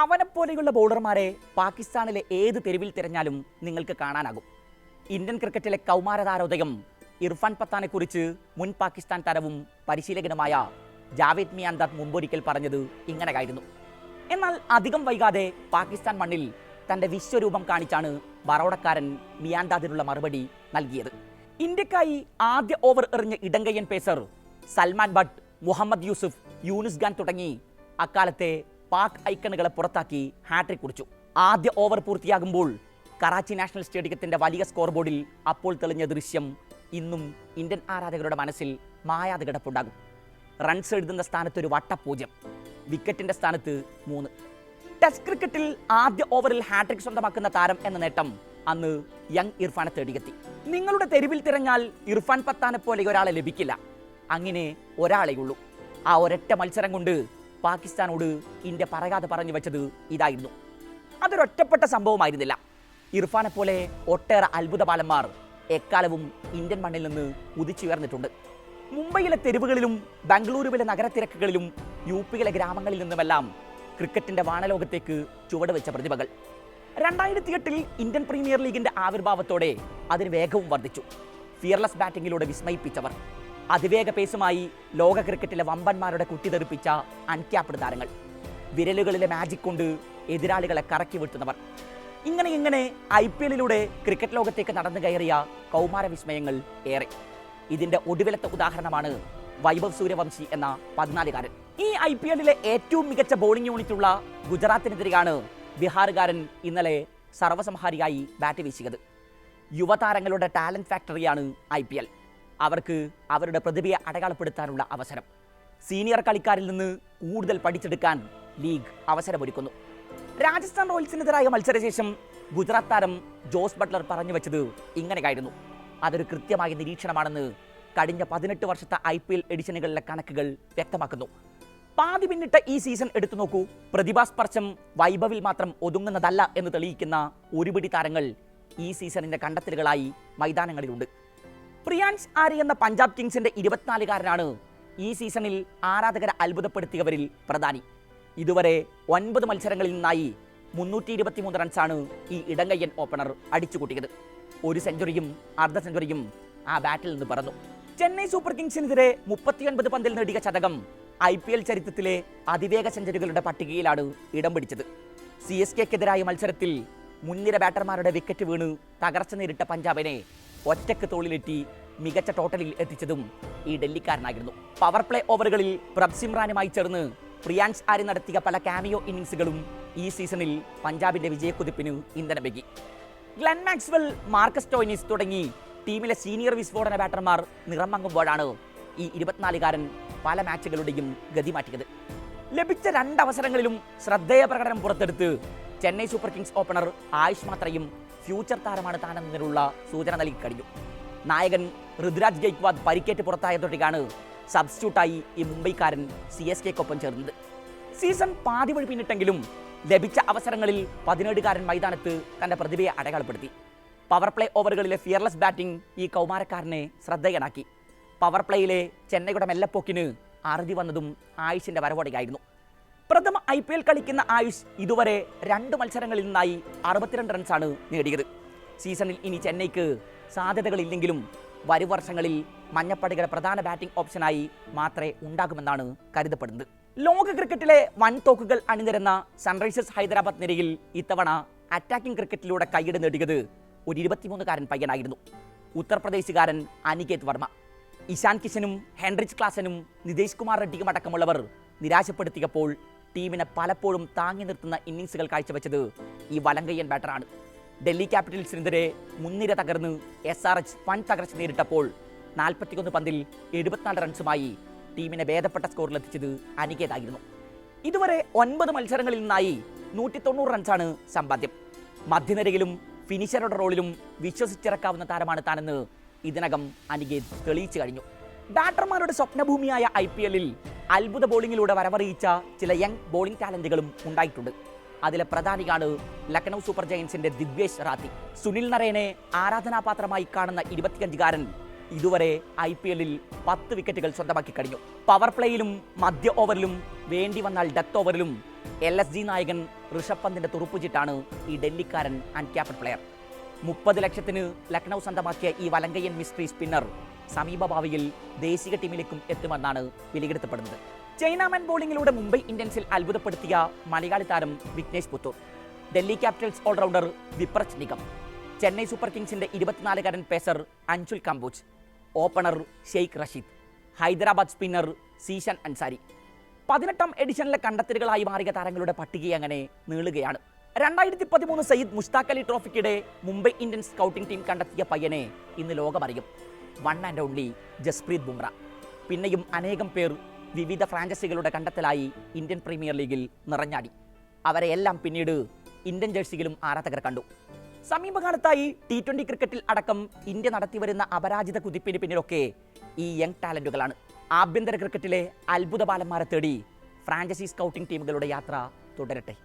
അവനെപ്പോലെയുള്ള ബൗളർമാരെ പാകിസ്ഥാനിലെ ഏത് തെരുവിൽ തിരഞ്ഞാലും നിങ്ങൾക്ക് കാണാനാകും. ഇന്ത്യൻ ക്രിക്കറ്റിലെ കൗമാരതാരോദയം ഇർഫാൻ പത്താനെക്കുറിച്ച് മുൻ പാകിസ്ഥാൻ താരവും പരിശീലകനുമായ ജാവേദ് മിയാന്ദാദ് മുമ്പൊരിക്കൽ പറഞ്ഞത് ഇങ്ങനെയായിരുന്നു. എന്നാൽ അധികം വൈകാതെ പാകിസ്ഥാൻ മണ്ണിൽ തന്റെ വിശ്വരൂപം കാണിച്ചാണ് ബറോഡക്കാരൻ മിയാന്ദാദിനുള്ള മറുപടി നൽകിയത്. ഇന്ത്യക്കായി ആദ്യ ഓവർ എറിഞ്ഞ ഇടങ്കയ്യൻ പേസർ സൽമാൻ ഭട്ട് മുഹമ്മദ് യൂസുഫ് യൂനുസ് ഖാൻ തുടങ്ങി അക്കാലത്തെ പാക് ഐക്കണുകളെ പുറത്താക്കി ഹാട്രിക് കുറിച്ചു. ആദ്യ ഓവർ പൂർത്തിയാകുമ്പോൾ കറാച്ചി നാഷണൽ സ്റ്റേഡിയത്തിന്റെ വലിയ സ്കോർ ബോർഡിൽ അപ്പോൾ തെളിഞ്ഞ ദൃശ്യം ഇന്നും ഇന്ത്യൻ ആരാധകരുടെ മനസ്സിൽ മായാതെ കിടപ്പുണ്ടാകും റൺസ് എഴുതുന്ന സ്ഥാനത്ത് ഒരു വട്ടപൂജ്യം. വിക്കറ്റിന്റെ സ്ഥാനത്ത് മൂന്ന്. ടെസ്റ്റ് ക്രിക്കറ്റിൽ ആദ്യ ഓവറിൽ ഹാട്രിക് സ്വന്തമാക്കുന്ന താരം എന്ന നേട്ടം അന്ന് യങ് ഇർഫാനെ തേടിയെത്തി. നിങ്ങളുടെ തെരുവിൽ തിരഞ്ഞാൽ ഇർഫാൻ പത്താനെ പോലെ ഒരാളെ ലഭിക്കില്ല. അങ്ങനെ ഒരാളെയുള്ളൂ. ആ ഒരൊറ്റ മത്സരം കൊണ്ട് പാകിസ്ഥാനോട് ഇന്ത്യ പറയാതെ പറഞ്ഞു വെച്ചത് ഇതായിരുന്നു. അതൊരൊറ്റപ്പെട്ട സംഭവമായിരുന്നില്ല. ഇർഫാനെ പോലെ ഒട്ടേറെ അത്ഭുത ബാലന്മാർ എക്കാലവും ഇന്ത്യൻ മണ്ണിൽ നിന്ന് ഉദിച്ചുയർന്നിട്ടുണ്ട്. മുംബൈയിലെ തെരുവുകളിലും ബാംഗ്ലൂരുവിലെ നഗരത്തിരക്കുകളിലും യു പിയിലെ ഗ്രാമങ്ങളിൽ നിന്നുമെല്ലാം ക്രിക്കറ്റിന്റെ വാണലോകത്തേക്ക് ചുവട് വെച്ച പ്രതിഭകൾ. രണ്ടായിരത്തി എട്ടിൽ ഇന്ത്യൻ പ്രീമിയർ ലീഗിന്റെ ആവിർഭാവത്തോടെ അതിന് വേഗവും വർദ്ധിച്ചു. ഫിയർലെസ് ബാറ്റിംഗിലൂടെ വിസ്മയിപ്പിച്ചവർ. അതിവേഗ പേസുമായി ലോക ക്രിക്കറ്റിലെ വമ്പന്മാരുടെ കുട്ടിതെറിപ്പിച്ച അൺക്യാപ്ഡ് താരങ്ങൾ. വിരലുകളിലെ മാജിക് കൊണ്ട് എതിരാളികളെ കറക്കി വിട്ടുന്നവർ ഇങ്ങനെ ഇങ്ങനെ ഐ പി എല്ലിലൂടെ ക്രിക്കറ്റ് ലോകത്തേക്ക് നടന്നു കയറിയ കൗമാര വിസ്മയങ്ങൾ ഏറെ. ഇതിന്റെ ഒടുവിലത്തെ ഉദാഹരണമാണ് വൈഭവ് സൂര്യവംശി എന്ന പതിനാലുകാരൻ. ഈ ഐ പി എല്ലിലെ ഏറ്റവും മികച്ച ബോളിംഗ് യൂണിറ്റുള്ള ഗുജറാത്തിനെതിരെയാണ് ബീഹാറുകാരൻ ഇന്നലെ സർവസംഹാരിയായി ബാറ്റ് വീശിയത്. യുവതാരങ്ങളുടെ ടാലന്റ് ഫാക്ടറിയാണ് ഐ പി എൽ. അവർക്ക് അവരുടെ പ്രതിഭയെ അടയാളപ്പെടുത്താനുള്ള അവസരം. സീനിയർ കളിക്കാരിൽ നിന്ന് കൂടുതൽ പഠിച്ചെടുക്കാൻ ലീഗ് അവസരമൊരുക്കുന്നു. രാജസ്ഥാൻ റോയൽസിനെതിരായ മത്സരശേഷം ഗുജറാത്ത് താരം ജോസ് ബട്ട്ലർ പറഞ്ഞു വെച്ചത് ഇങ്ങനെയായിരുന്നു. അതൊരു കൃത്യമായ നിരീക്ഷണമാണെന്ന് കഴിഞ്ഞ പതിനെട്ട് വർഷത്തെ ഐ പി എൽ എഡിഷനുകളിലെ കണക്കുകൾ വ്യക്തമാക്കുന്നു. പാതി പിന്നിട്ട ഈ സീസൺ എടുത്തു നോക്കൂ. പ്രതിഭാസ്പർശം വൈഭവിൽ മാത്രം ഒതുങ്ങുന്നതല്ല എന്ന് തെളിയിക്കുന്ന ഒരുപിടി താരങ്ങൾ ഈ സീസണിന്റെ കണ്ടെത്തലുകളായി മൈതാനങ്ങളിലുണ്ട്. പ്രിയാൻസ് ആരി എന്ന പഞ്ചാബ് കിങ്സിന്റെ ഇരുപത്തിനാലുകാരനാണ്. ഈ സീസണിൽ ആരാധകരെ അത്ഭുതപ്പെടുത്തിയവരിൽ പ്രധാനി. ഇതുവരെ ഒൻപത് മത്സരങ്ങളിൽ നിന്നായി മുന്നൂറ്റി ഇരുപത്തിമൂന്ന് റൺസാണ് ഈ ഇടങ്കയ്യൻ ഓപ്പണർ അടിച്ചുകൂട്ടിയത്. ഒരു സെഞ്ചുറിയും അർദ്ധ സെഞ്ചുറിയും ആ ബാറ്റിൽ നിന്ന് പറഞ്ഞു ചെന്നൈ സൂപ്പർ കിങ്സിനെതിരെ മുപ്പത്തിയൊൻപത് പന്തിൽ നേടിയ ശതകം ഐ പി എൽ ചരിത്രത്തിലെ അതിവേഗ സെഞ്ചുറികളുടെ പട്ടികയിലാണ് ഇടം പിടിച്ചത്. സി എസ് കെക്കെതിരായ മത്സരത്തിൽ മുൻനിര ബാറ്റർമാരുടെ വിക്കറ്റ് വീണ് തകർച്ച നേരിട്ട പഞ്ചാബിനെ ഒറ്റയ്ക്ക് തോളിലെത്തി മികച്ച ടോട്ടലിൽ എത്തിച്ചതും ഈ ഡൽഹിക്കാരനായിരുന്നു. പവർ പ്ലേ ഓവറുകളിൽ പ്രബ്സിംറാനുമായി ചേർന്ന് പ്രിയാൻസ് ആര്യ നടത്തിയ പല കാമിയോ ഇന്നിംഗ്സുകളും ഈ സീസണിൽ പഞ്ചാബിന്റെ വിജയക്കുതിപ്പിന് ഇന്ധനമേകി ഗ്ലെൻ മാക്സ്വെൽ മാർക്കസ് ടോയിനിസ് തുടങ്ങി ടീമിലെ സീനിയർ വിസ്ഫോടന ബാറ്റർമാർ നിറം മങ്ങുമ്പോഴാണ് ഈ ഇരുപത്തിനാലുകാരൻ പല മാച്ചുകളുടെയും ഗതി മാറ്റിയത്. ലഭിച്ച രണ്ടവസരങ്ങളിലും ശ്രദ്ധേയ പ്രകടനം പുറത്തെടുത്ത് Chennai super kings opener Ayush മാത്രയും future താരമാണ് താനെന്നതിനുള്ള സൂചന നൽകി കഴിഞ്ഞു. നായകൻ ഋതുരാജ് ഗെയ്ക്വാദ് പരിക്കേറ്റ് പുറത്തായതോടെയാണ് സബ്സ്റ്റിറ്റ്യൂട്ടായി ഈ മുംബൈക്കാരൻ സി എസ് കെക്കൊപ്പം ചേർന്നത്. സീസൺ പാതി വഴി പിന്നിട്ടെങ്കിലും ലഭിച്ച അവസരങ്ങളിൽ പതിനേഴുകാരൻ മൈതാനത്ത് തന്റെ പ്രതിഭയെ അടയാളപ്പെടുത്തി. പവർ പ്ലേ ഓവറുകളിലെ ഫിയർലെസ് ബാറ്റിംഗ് ഈ കൗമാരക്കാരനെ ശ്രദ്ധേയനാക്കി. പവർ പ്ലേയിലെ ചെന്നൈയുടെ മെല്ലപ്പോക്കിന് അറുതി വന്നതും ആയുഷിന്റെ വരവോടെയായിരുന്നു. പ്രഥമ ഐ പി എൽ കളിക്കുന്ന ആയുഷ് ഇതുവരെ രണ്ട് മത്സരങ്ങളിൽ നിന്നായി അറുപത്തിരണ്ട് റൺസാണ് നേടിയത്. സീസണിൽ ഇനി ചെന്നൈക്ക് സാധ്യതകളില്ലെങ്കിലും വരും വർഷങ്ങളിൽ മഞ്ഞപ്പടികളുടെ പ്രധാന ബാറ്റിംഗ് ഓപ്ഷനായി മാത്രമേ ഉണ്ടാകുമെന്നാണ് കരുതപ്പെടുന്നത്. ലോക ക്രിക്കറ്റിലെ വൻതോക്കുകൾ അണിനിരന്ന സൺറൈസേഴ്സ് ഹൈദരാബാദ് നിരയിൽ ഇത്തവണ അറ്റാക്കിംഗ് ക്രിക്കറ്റിലൂടെ കൈയ്യടി നേടിയത് ഒരു ഇരുപത്തിമൂന്നുകാരൻ പയ്യനായിരുന്നു. ഉത്തർപ്രദേശുകാരൻ അനികേത് വർമ്മ. ഇഷാൻ കിഷനും ഹെൻറിച്ച് ക്ലാസനും നിതേഷ് കുമാർ റെഡ്ഡിയും അടക്കമുള്ളവർ നിരാശപ്പെടുത്തിയപ്പോൾ ടീമിനെ പലപ്പോഴും താങ്ങി നിർത്തുന്ന ഇന്നിങ്സുകൾ കാഴ്ചവെച്ചത് ഈ വലങ്കയ്യൻ ബാറ്ററാണ്. ഡൽഹി ക്യാപിറ്റൽസിനെതിരെ മുൻനിര തകർന്ന് എസ് ആർ എച്ച് വൻ തകർച്ച നേരിട്ടപ്പോൾ നാൽപ്പത്തിയൊന്ന് പന്തിൽ എഴുപത്തിനാല് റൺസുമായി ടീമിനെ ഭേദപ്പെട്ട സ്കോറിലെത്തിച്ചത് അനികേതായിരുന്നു. ഇതുവരെ ഒൻപത് മത്സരങ്ങളിൽ നിന്നായി നൂറ്റി തൊണ്ണൂറ് റൺസാണ് സമ്പാദ്യം. മധ്യനിരയിലും ഫിനിഷറുടെ റോളിലും വിശ്വസിച്ചിറക്കാവുന്ന താരമാണ് താനെന്ന് ഇതിനകം അനികേത് തെളിയിച്ചു കഴിഞ്ഞു. ബാറ്റർമാരുടെ സ്വപ്നഭൂമിയായ ഐ പി എല്ലിൽ അത്ഭുത ബോളിങ്ങിലൂടെ വരവറിയിച്ച ചില യങ് ബോളിംഗ് ടാലന്റുകളും ഉണ്ടായിട്ടുണ്ട്. അതിലെ പ്രധാനിയാണ് ലക്നൗ സൂപ്പർ ജയൻസിന്റെ ദിഗ്വേഷ് റാത്തി. സുനിൽ നരേനെ ആരാധനാപാത്രമായി കാണുന്ന ഇരുപത്തിയഞ്ചുകാരൻ ഇതുവരെ ഐ പി എല്ലിൽ പത്ത് വിക്കറ്റുകൾ സ്വന്തമാക്കി കഴിഞ്ഞു. പവർ പ്ലേയിലും മധ്യ ഓവറിലും വേണ്ടി വന്നാൽ ഡെത്ത് ഓവറിലും എൽ എസ് ജി നായകൻ ഋഷഭ് പന്തിന്റെ തുറുപ്പുചിട്ടാണ് ഈ ഡൽഹിക്കാരൻ ക്യാപ്റ്റൻ പ്ലെയർ മുപ്പത് ലക്ഷത്തിന് ലക്നൗ സ്വന്തമാക്കിയ ഈ വലങ്കയ്യൻ മിസ്ട്രി സ്പിന്നർ സമീപ ഭാവിയിൽ ദേശീയ ടീമിലേക്കും എത്തുമെന്നാണ് വിലയിരുത്തപ്പെടുന്നത്. ചൈനാമൻ ബോളിംഗിലൂടെ മുംബൈ ഇന്ത്യൻസിൽ അത്ഭുതപ്പെടുത്തിയ മലയാളി താരം Vignesh Puthur. Delhi capitals allrounder Vipraj Nigam. Chennai super കിങ്സിന്റെ ഇരുപത്തിനാലുകാരൻ pacer Anshul Kamboj. Opener Shaikh Rasheed. Hyderabad spinner Zeeshan Ansari. പതിനെട്ടാം എഡിഷനിലെ കണ്ടെത്തലുകളായി മാറിയ താരങ്ങളുടെ പട്ടിക അങ്ങനെ നീളുകയാണ്. രണ്ടായിരത്തി പതിമൂന്ന് സയ്യിദ് മുഷ്താഖ് അലി ട്രോഫിക്കിടെ മുംബൈ ഇന്ത്യൻസ് സ്കൗട്ടിംഗ് ടീം കണ്ടെത്തിയ പയ്യനെ ഇന്ന് ലോകമറിയും. One and only Jasprit Bumrah. പിന്നെയും അനേകം പേർ വിവിധ ഫ്രാഞ്ചൈസികളുടെ കണ്ടെത്തലായി ഇന്ത്യൻ പ്രീമിയർ ലീഗിൽ നിറഞ്ഞാടി. അവരെയെല്ലാം പിന്നീട് ഇന്ത്യൻ ജേഴ്സിയിലും ആരാധകർ കണ്ടു. സമീപകാലത്തായി ടി ട്വന്റി ക്രിക്കറ്റിൽ അടക്കം ഇന്ത്യ നടത്തിവരുന്ന അപരാജിത കുതിപ്പിന് പിന്നിലൊക്കെ ഈ യങ് ടാലന്റുകളാണ്. ആഭ്യന്തര ക്രിക്കറ്റിലെ അത്ഭുത ബാലന്മാരെ തേടി ഫ്രാഞ്ചൈസി സ്കൗട്ടിംഗ് ടീമുകളുടെ യാത്ര തുടരട്ടെ.